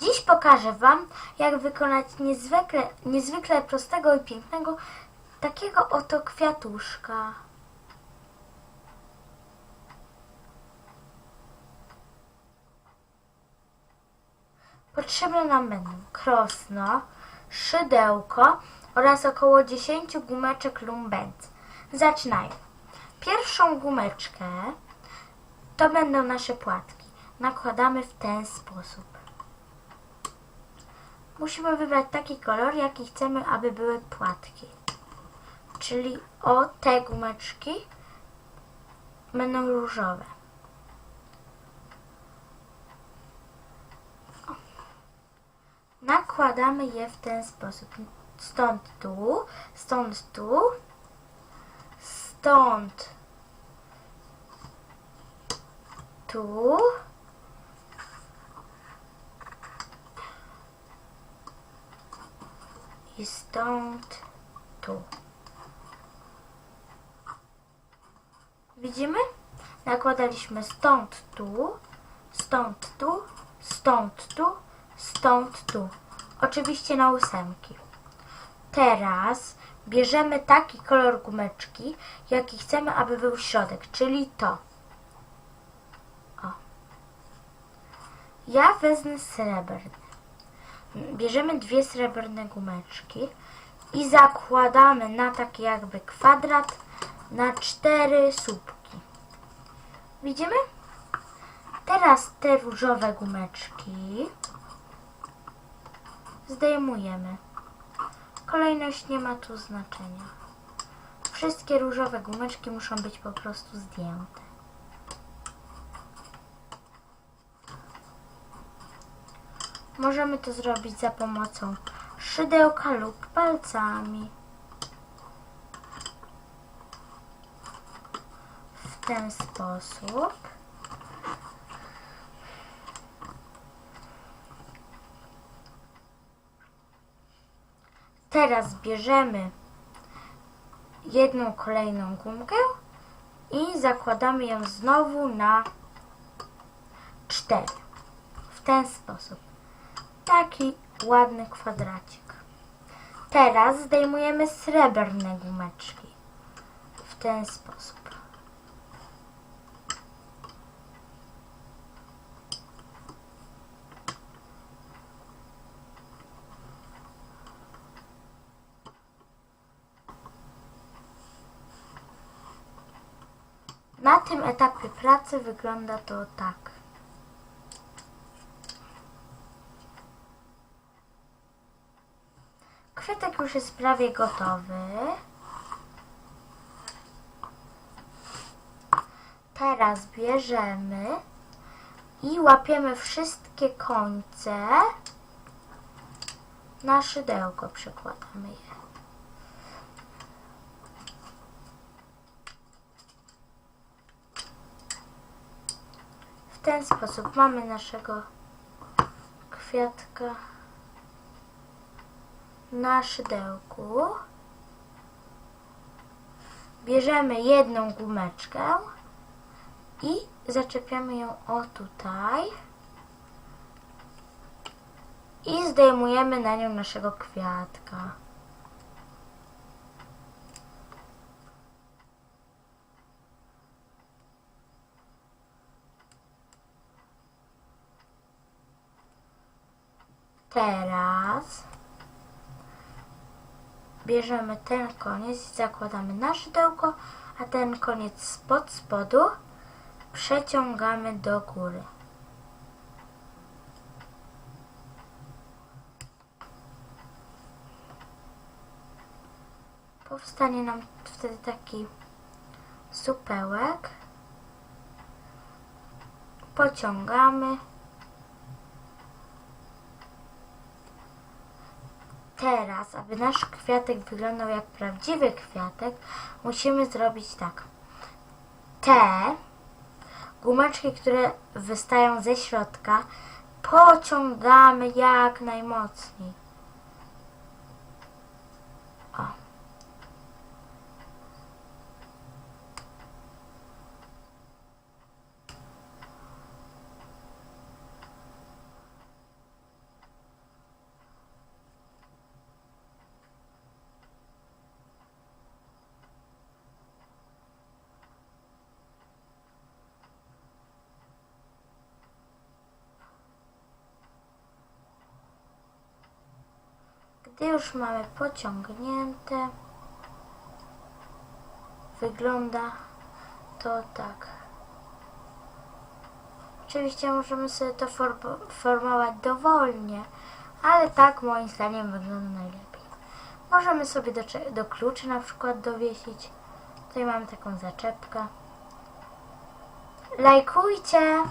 Dziś pokażę Wam, jak wykonać niezwykle, niezwykle prostego i pięknego takiego oto kwiatuszka. Potrzebne nam będą krosno, szydełko oraz około 10 gumeczek lumbenc. Zaczynajmy. Pierwszą gumeczkę to będą nasze płatki. Nakładamy w ten sposób. Musimy wybrać taki kolor, jaki chcemy, aby były płatki. Czyli o te gumeczki będą różowe. Nakładamy je w ten sposób. Stąd tu, stąd tu, stąd tu. I stąd tu. Widzimy? Nakładaliśmy stąd tu, stąd tu, stąd tu, stąd tu. Oczywiście na ósemki. Teraz bierzemy taki kolor gumeczki, jaki chcemy, aby był środek, czyli to. O. Ja wezmę srebrny. Bierzemy dwie srebrne gumeczki i zakładamy na taki jakby kwadrat na cztery słupki. Widzimy? Teraz te różowe gumeczki zdejmujemy. Kolejność nie ma tu znaczenia. Wszystkie różowe gumeczki muszą być po prostu zdjęte. Możemy to zrobić za pomocą szydełka lub palcami. W ten sposób. Teraz bierzemy jedną kolejną gumkę i zakładamy ją znowu na cztery. W ten sposób. Taki ładny kwadracik. Teraz zdejmujemy srebrne gumeczki. W ten sposób. Na tym etapie pracy wygląda to tak. Kwiatek już jest prawie gotowy. Teraz bierzemy i łapiemy wszystkie końce. Na szydełko je. W ten sposób mamy naszego kwiatka na szydełku. Bierzemy jedną gumeczkę i zaczepiamy ją o tutaj. I zdejmujemy na nią naszego kwiatka. Teraz bierzemy ten koniec zakładamy na szydełko, a ten koniec spod spodu przeciągamy do góry. Powstanie nam wtedy taki supełek. Pociągamy. Teraz, aby nasz kwiatek wyglądał jak prawdziwy kwiatek, musimy zrobić tak. Te gumeczki, które wystają ze środka, pociągamy jak najmocniej. Gdy już mamy pociągnięte, wygląda to tak. Oczywiście możemy sobie to form- formować dowolnie, ale tak moim zdaniem wygląda najlepiej. Możemy sobie do, do kluczy na przykład dowiesić. Tutaj mamy taką zaczepkę. Lajkujcie!